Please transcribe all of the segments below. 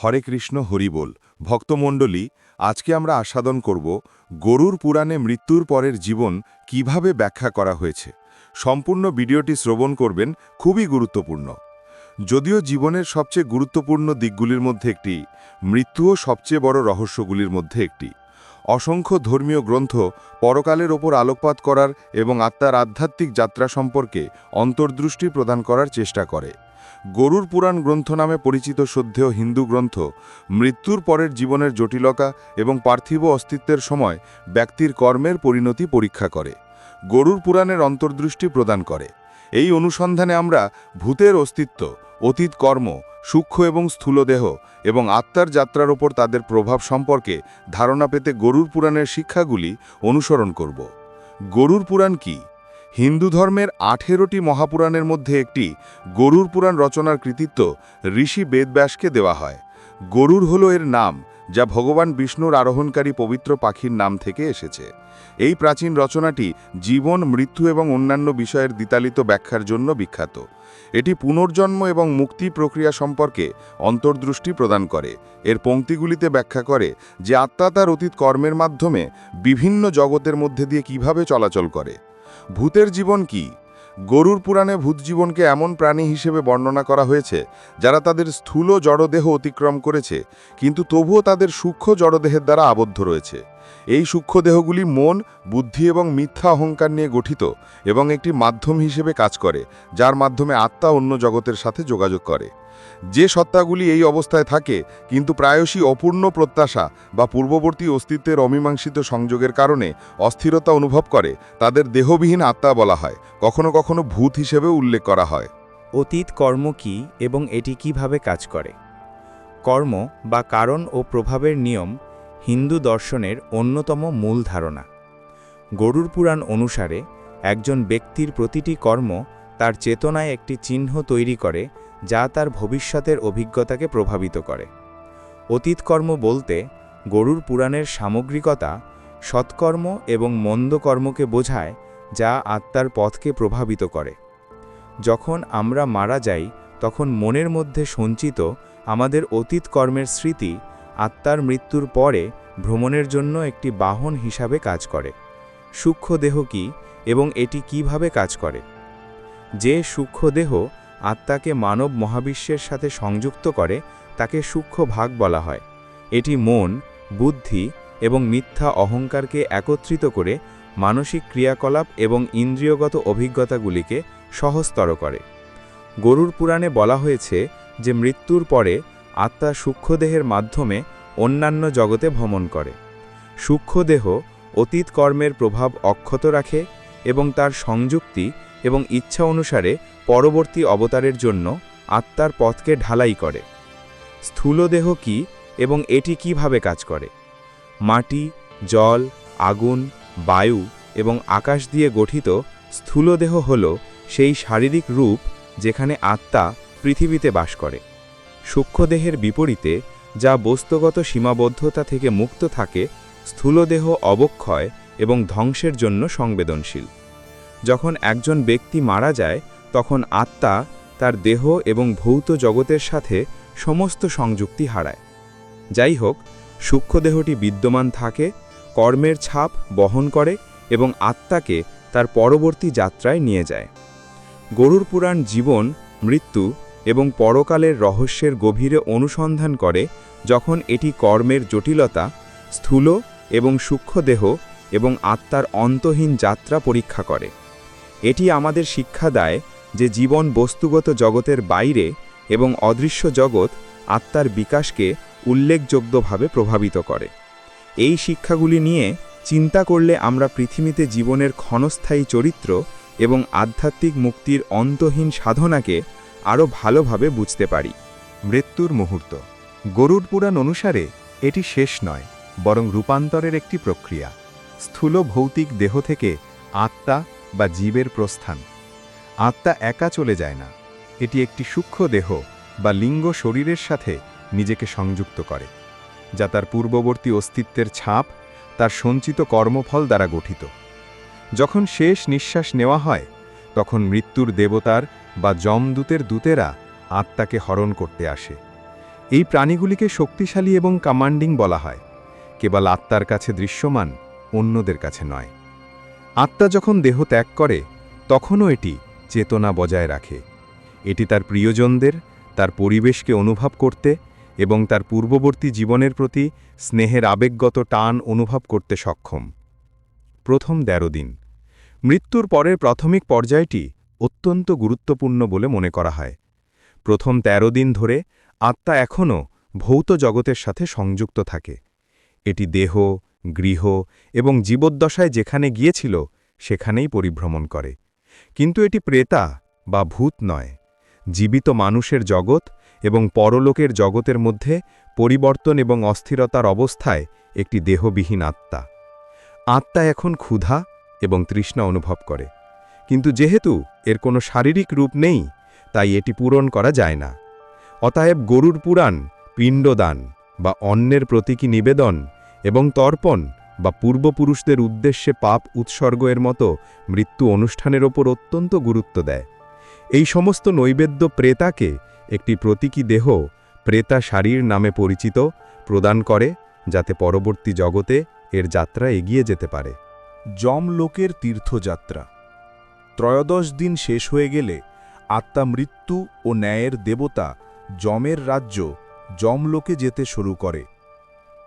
হরে কৃষ্ণ হরিবোল ভক্তমণ্ডলী, আজকে আমরা আস্বাদন করব গরুর পুরাণে মৃত্যুর পরের জীবন কীভাবে ব্যাখ্যা করা হয়েছে। সম্পূর্ণ ভিডিওটি শ্রবণ করবেন, খুবই গুরুত্বপূর্ণ। যদিও জীবনের সবচেয়ে গুরুত্বপূর্ণ দিকগুলির মধ্যে একটি, মৃত্যুও সবচেয়ে বড় রহস্যগুলির মধ্যে একটি। অসংখ্য ধর্মীয় গ্রন্থ পরকালের ওপর আলোকপাত করার এবং আত্মার আধ্যাত্মিক যাত্রা সম্পর্কে অন্তর্দৃষ্টি প্রদান করার চেষ্টা করে। গরুর পুরাণ গ্রন্থ নামে পরিচিত শ্রদ্ধেয় হিন্দু গ্রন্থ, মৃত্যুর পরের জীবনের জটিলতা এবং পার্থিব অস্তিত্বের সময় ব্যক্তির কর্মের পরিণতি পরীক্ষা করে, গরুর পুরাণের অন্তর্দৃষ্টি প্রদান করে। এই অনুসন্ধানে আমরা ভূতের অস্তিত্ব, অতীত কর্ম, সূক্ষ্ম এবং স্থূলদেহ এবং আত্মার যাত্রার ওপর তাদের প্রভাব সম্পর্কে ধারণা পেতে গরুর পুরাণের শিক্ষাগুলি অনুসরণ করব। গরুর পুরাণ কি? হিন্দু ধর্মের আঠেরোটি মহাপুরাণের মধ্যে একটি গরুর পুরাণ রচনার কৃতিত্ব ঋষি বেদব্যাসকে দেওয়া হয়। গরুর হল এর নাম, যা ভগবান বিষ্ণুর আরোহণকারী পবিত্র পাখির নাম থেকে এসেছে। এই প্রাচীন রচনাটি জীবন, মৃত্যু এবং অন্যান্য বিষয়ের দিতালিত ব্যাখ্যার জন্য বিখ্যাত। এটি পুনর্জন্ম এবং মুক্তি প্রক্রিয়া সম্পর্কে অন্তর্দৃষ্টি প্রদান করে। এর পংক্তিগুলিতে ব্যাখ্যা করে যে আত্মা তার অতীত কর্মের মাধ্যমে বিভিন্ন জগতের মধ্যে দিয়ে কীভাবে চলাচল করে। ভূতের জীবন কি? গরুর পুরাণে ভূত জীবনকে এমন প্রাণী হিসেবে বর্ণনা করা হয়েছে, যারা তাদের স্থূল জড়দেহ অতিক্রম করেছে, কিন্তু তবুও তাদের সূক্ষ্ম জড়দেহের দ্বারা আবদ্ধ রয়েছে। এই সূক্ষ্ম দেহগুলি মন, বুদ্ধি এবং মিথ্যা অহংকার নিয়ে গঠিত এবং একটি মাধ্যম হিসেবে কাজ করে, যার মাধ্যমে আত্মা অন্য জগতের সাথে যোগাযোগ করে। যে সত্তাগুলি এই অবস্থায় থাকে, কিন্তু প্রায়শই অপূর্ণ প্রত্যাশা বা পূর্ববর্তী অস্তিত্বের অমীমাংসিত সংযোগের কারণে অস্থিরতা অনুভব করে, তাদের দেহবিহীন আত্মা বলা হয়, কখনো কখনো ভূত হিসেবে উল্লেখ করা হয়। অতীত কর্ম কি এবং এটি কীভাবে কাজ করে? কর্ম বা কারণ ও প্রভাবের নিয়ম হিন্দু দর্শনের অন্যতম মূল ধারণা। গরুর পুরাণ অনুসারে একজন ব্যক্তির প্রতিটি কর্ম তার চেতনায় একটি চিহ্ন তৈরি করে যা তার ভবিষ্যতের অভিজ্ঞতাকে প্রভাবিত করে। অতীত কর্ম বলতে গরুর পুরাণের সামগ্রিকতা সৎকর্ম এবং মন্দ কর্মকে বোঝায় যা আত্মার পথকে প্রভাবিত করে। যখন আমরা মারা যাই, তখন মনের মধ্যে সঞ্চিত আমাদের অতীত কর্মের স্মৃতি আত্মার মৃত্যুর পরে ভ্রমণের জন্য একটি বাহন হিসাবে কাজ করে। সূক্ষ্ম দেহ কি এবং এটি কীভাবে কাজ করে? যে সূক্ষ্ম দেহ আত্মাকে মানব মহাবিশ্বের সাথে সংযুক্ত করে, তাকে সূক্ষ্ম ভাগ বলা হয়। এটি মন, বুদ্ধি এবং মিথ্যা অহংকারকে একত্রিত করে মানসিক ক্রিয়াকলাপ এবং ইন্দ্রিয়গত অভিজ্ঞতাগুলিকে সহজতর করে। গরুর পুরাণে বলা হয়েছে যে মৃত্যুর পরে আত্মা সূক্ষ্মদেহের মাধ্যমে অন্যান্য জগতে ভ্রমণ করে। সূক্ষ্মদেহ অতীত কর্মের প্রভাব অক্ষত রাখে এবং তার সংযুক্তি এবং ইচ্ছা অনুসারে পরবর্তী অবতারের জন্য আত্মার পথকে ঢালাই করে। স্থূলদেহ কি এবং এটি কীভাবে কাজ করে? মাটি, জল, আগুন, বায়ু এবং আকাশ দিয়ে গঠিত স্থূলদেহ হল সেই শারীরিক রূপ যেখানে আত্মা পৃথিবীতে বাস করে। সূক্ষ্মদেহের বিপরীতে, যা বস্তুগত সীমাবদ্ধতা থেকে মুক্ত থাকে, স্থূলদেহ অবক্ষয় এবং ধ্বংসের জন্য সংবেদনশীল। যখন একজন ব্যক্তি মারা যায়, তখন আত্মা তার দেহ এবং ভৌত জগতের সাথে সমস্ত সংযুক্তি হারায়। যাই হোক সূক্ষ্মদেহটি বিদ্যমান থাকে, কর্মের ছাপ বহন করে এবং আত্মাকে তার পরবর্তী যাত্রায় নিয়ে যায়। গরুর পুরাণ জীবন, মৃত্যু এবং পরকালের রহস্যের গভীরে অনুসন্ধান করে যখন এটি কর্মের জটিলতা, স্থূল এবং সূক্ষ্মদেহ এবং আত্মার অন্তহীন যাত্রা পরীক্ষা করে। এটি আমাদের শিক্ষা দেয় যে জীবন বস্তুগত জগতের বাইরে এবং অদৃশ্য জগৎ আত্মার বিকাশকে উল্লেখযোগ্যভাবে প্রভাবিত করে। এই শিক্ষাগুলি নিয়ে চিন্তা করলে আমরা পৃথিবীতে জীবনের ক্ষণস্থায়ী চরিত্র এবং আধ্যাত্মিক মুক্তির অন্তহীন সাধনাকে আরও ভালোভাবে বুঝতে পারি। মৃত্যুর মুহূর্ত। গরুড পুরাণ অনুসারে এটি শেষ নয়, বরং রূপান্তরের একটি প্রক্রিয়া। স্থূল ভৌতিক দেহ থেকে আত্মা বা জীবের প্রস্থান। আত্মা একা চলে যায় না। এটি একটি সূক্ষ্ম দেহ বা লিঙ্গ শরীরের সাথে নিজেকে সংযুক্ত করে, যা তার পূর্ববর্তী অস্তিত্বের ছাপ, তার সঞ্চিত কর্মফল দ্বারা গঠিত। যখন শেষ নিঃশ্বাস নেওয়া হয় তখন মৃত্যুর দেবতার বা যমদূতের দূতেরা আত্মাকে হরণ করতে আসে। এই প্রাণীগুলিকে শক্তিশালী এবং কমান্ডিং বলা হয়। কেবল আত্মার কাছে দৃশ্যমান, অন্যদের কাছে নয়। আত্মা যখন দেহ ত্যাগ করে, তখনও এটি চেতনা বজায় রাখে। এটি তার প্রিয়জনদের, তার পরিবেশকে অনুভব করতে এবং তার পূর্ববর্তী জীবনের প্রতি স্নেহের আবেগগত টান অনুভব করতে সক্ষম। প্রথম তেরো দিন। মৃত্যুর পরের প্রাথমিক পর্যায়টি অত্যন্ত গুরুত্বপূর্ণ বলে মনে করা হয়। প্রথম ১৩ দিন ধরে আত্মা এখনও ভৌত জগতের সাথে সংযুক্ত থাকে। এটি দেহ, গৃহ এবং জীবদ্দশায় যেখানে গিয়েছিল, সেখানেই পরিভ্রমণ করে। কিন্তু এটি প্রেতা বা ভূত নয়। জীবিত মানুষের জগৎ এবং পরলোকের জগতের মধ্যে পরিবর্তন এবং অস্থিরতার অবস্থায় একটি দেহবিহীন আত্মা। আত্মা এখন ক্ষুধা এবং তৃষ্ণা অনুভব করে। কিন্তু যেহেতু এর কোনো শারীরিক রূপ নেই, তাই এটি পূরণ করা যায় না। অতএব গরুর পুরাণ, পিণ্ডদান বা অন্যের প্রতীকী নিবেদন এবং তর্পণ বা পূর্বপুরুষদের উদ্দেশ্যে পাপ উৎসর্গ এর মতো মৃত্যু অনুষ্ঠানের ওপর অত্যন্ত গুরুত্ব দেয়। এই সমস্ত নৈবেদ্য প্রেতাকে একটি প্রতীকী দেহ প্রেতা শারীর নামে পরিচিত প্রদান করে, যাতে পরবর্তী জগতে এর যাত্রা এগিয়ে যেতে পারে। যমলোকের তীর্থযাত্রা। ত্রয়োদশ দিন শেষ হয়ে গেলে আত্মা মৃত্যু ও ন্যায়ের দেবতা যমের রাজ্য যমলোকে যেতে শুরু করে।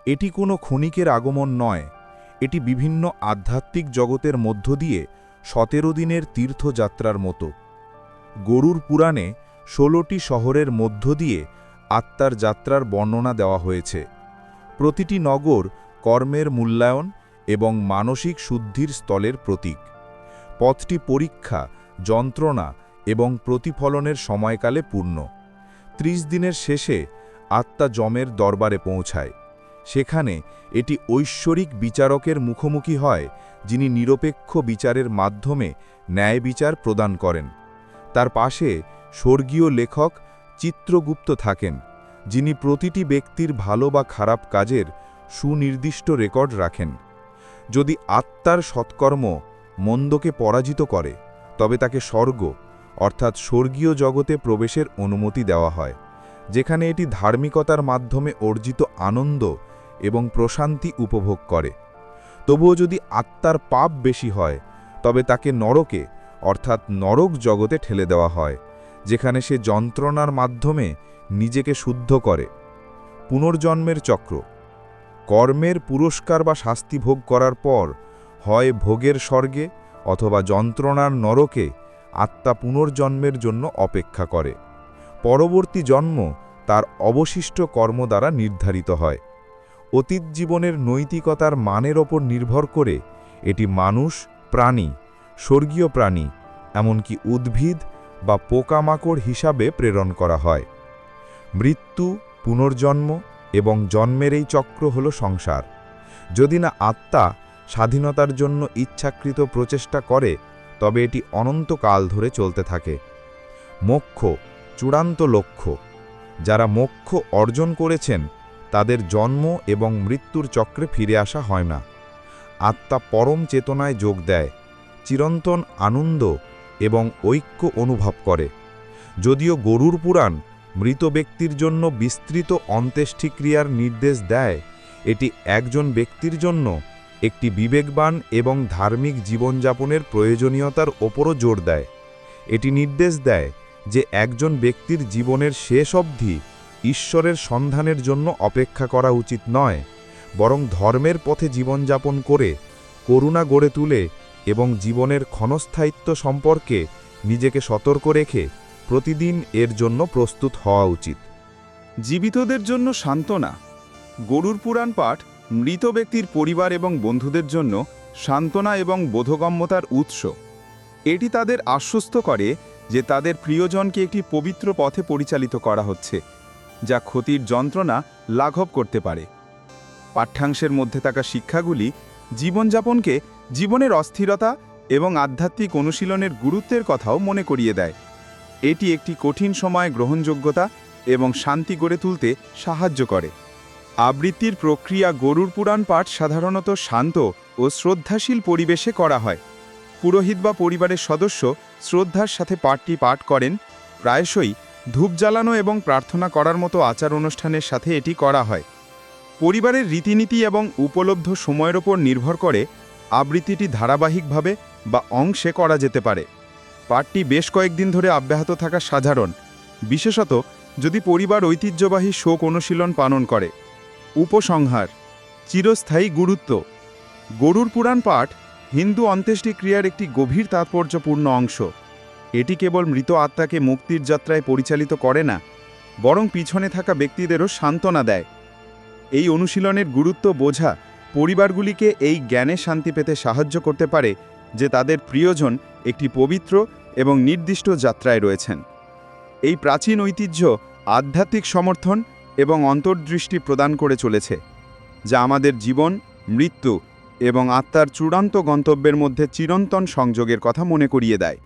এটি কোনো ক্ষণিকের আগমন নয়, এটি বিভিন্ন আধ্যাত্মিক জগতের মধ্য দিয়ে সতেরো দিনের তীর্থযাত্রার মতো। গরুর পুরাণে ষোলোটি শহরের মধ্য দিয়ে আত্মার যাত্রার বর্ণনা দেওয়া হয়েছে। প্রতিটি নগর কর্মের মূল্যায়ন এবং মানসিক শুদ্ধির স্থলের প্রতীক। পথটি পরীক্ষা, যন্ত্রণা এবং প্রতিফলনের সময়কালে পূর্ণ। ত্রিশ দিনের শেষে আত্মা যমের দরবারে পৌঁছায়। সেখানে এটি ঐশ্বরিক বিচারকের মুখোমুখি হয়, যিনি নিরপেক্ষ বিচারের মাধ্যমে ন্যায় বিচার প্রদান করেন। তার পাশে স্বর্গীয় লেখক চিত্রগুপ্ত থাকেন, যিনি প্রতিটি ব্যক্তির ভালো বা খারাপ কাজের সুনির্দিষ্ট রেকর্ড রাখেন। যদি আত্মার সৎকর্ম মন্দকে পরাজিত করে, তবে তাকে স্বর্গ, অর্থাৎ স্বর্গীয় জগতে প্রবেশের অনুমতি দেওয়া হয়, যেখানে এটি ধার্মিকতার মাধ্যমে অর্জিত আনন্দ এবং প্রশান্তি উপভোগ করে। তবুও যদি আত্মার পাপ বেশি হয়, তবে তাকে নরকে, অর্থাৎ নরক জগতে ঠেলে দেওয়া হয়, যেখানে সে যন্ত্রণার মাধ্যমে নিজেকে শুদ্ধ করে। পুনর্জন্মের চক্র কর্মের পুরস্কার বা শাস্তি ভোগ করার পর হয় ভোগের স্বর্গে অথবা যন্ত্রণার নরকে আত্মা পুনর্জন্মের জন্য অপেক্ষা করে। পরবর্তী জন্ম তার অবশিষ্ট কর্ম দ্বারা নির্ধারিত হয়। অতীত জীবনের নৈতিকতার মানের ওপর নির্ভর করে এটি মানুষ, প্রাণী, স্বর্গীয় প্রাণী, এমনকি উদ্ভিদ বা পোকামাকড় হিসাবে প্রেরণ করা হয়। মৃত্যু, পুনর্জন্ম এবং জন্মের এই চক্র হল সংসার। যদি না আত্মা স্বাধীনতার জন্য ইচ্ছাকৃত প্রচেষ্টা করে, তবে এটি অনন্তকাল ধরে চলতে থাকে। মোক্ষ, চূড়ান্ত লক্ষ্য। যারা মোক্ষ অর্জন করেছেন, তাদের জন্ম এবং মৃত্যুর চক্রে ফিরে আসা হয় না। আত্মা পরম চেতনায় যোগ দেয়, চিরন্তন আনন্দ এবং ঐক্য অনুভব করে। যদিও গরুর পুরাণ মৃত ব্যক্তির জন্য বিস্তৃত অন্ত্যেষ্টিক্রিয়ার নির্দেশ দেয়। এটি একজন ব্যক্তির জন্য একটি বিবেকবান এবং ধার্মিক জীবনযাপনের প্রয়োজনীয়তার ওপরও জোর দেয়। এটি নির্দেশ দেয় যে একজন ব্যক্তির জীবনের শেষ অবধি ঈশ্বরের সন্ধানের জন্য অপেক্ষা করা উচিত নয়, বরং ধর্মের পথে জীবনযাপন করে করুণা গড়ে তুলে এবং জীবনের ক্ষণস্থায়িত্ব সম্পর্কে নিজেকে সতর্ক রেখে প্রতিদিন এর জন্য প্রস্তুত হওয়া উচিত। জীবিতদের জন্য সান্ত্বনা। গরুর পুরাণ পাঠ, মৃত ব্যক্তির পরিবার এবং বন্ধুদের জন্য সান্ত্বনা এবং বোধগম্যতার উৎস। এটি তাদের আশ্বস্ত করে যে তাদের প্রিয়জনকে একটি পবিত্র পথে পরিচালিত করা হচ্ছে, যা ক্ষতির যন্ত্রণা লাঘব করতে পারে। পাঠ্যাংশের মধ্যে থাকা শিক্ষাগুলি জীবনযাপনকে জীবনের অস্থিরতা এবং আধ্যাত্মিক অনুশীলনের গুরুত্বের কথাও মনে করিয়ে দেয়। এটি একটি কঠিন সময়ে গ্রহণযোগ্যতা এবং শান্তি গড়ে তুলতে সাহায্য করে। আবৃত্তির প্রক্রিয়া গরুর পুরাণ পাঠ সাধারণত শান্ত ও শ্রদ্ধাশীল পরিবেশে করা হয়। পুরোহিত বা পরিবারের সদস্য শ্রদ্ধার সাথে পাঠটি পাঠ করেন, প্রায়শই ধূপ জ্বালানো এবং প্রার্থনা করার মতো আচার অনুষ্ঠানের সাথে এটি করা হয়। পরিবারের রীতিনীতি এবং উপলব্ধ সময়ের ওপর নির্ভর করে আবৃত্তিটি ধারাবাহিকভাবে বা অংশে করা যেতে পারে। পাঠটি বেশ কয়েকদিন ধরে অব্যাহত থাকা সাধারণ। বিশেষত যদি পরিবার ঐতিহ্যবাহী শোক অনুশীলন পালন করে। উপসংহার, চিরস্থায়ী গুরুত্ব। গরুর পুরাণ পাঠ হিন্দু অন্ত্যেষ্টিক্রিয়ার একটি গভীর তাৎপর্যপূর্ণ অংশ। এটি কেবল মৃত আত্মাকে মুক্তির যাত্রায় পরিচালিত করে না, বরং পিছনে থাকা ব্যক্তিদেরও সান্ত্বনা দেয়। এই অনুশীলনের গুরুত্ব বোঝা পরিবারগুলিকে এই জ্ঞানে শান্তি পেতে সাহায্য করতে পারে যে তাদের প্রিয়জন একটি পবিত্র এবং নির্দিষ্ট যাত্রায় রয়েছেন। এই প্রাচীন ঐতিহ্য আধ্যাত্মিক সমর্থন এবং অন্তর্দৃষ্টি প্রদান করে চলেছে, যা আমাদের জীবন, মৃত্যু এবং আত্মার চূড়ান্ত গন্তব্যের মধ্যে চিরন্তন সংযোগের কথা মনে করিয়ে দেয়।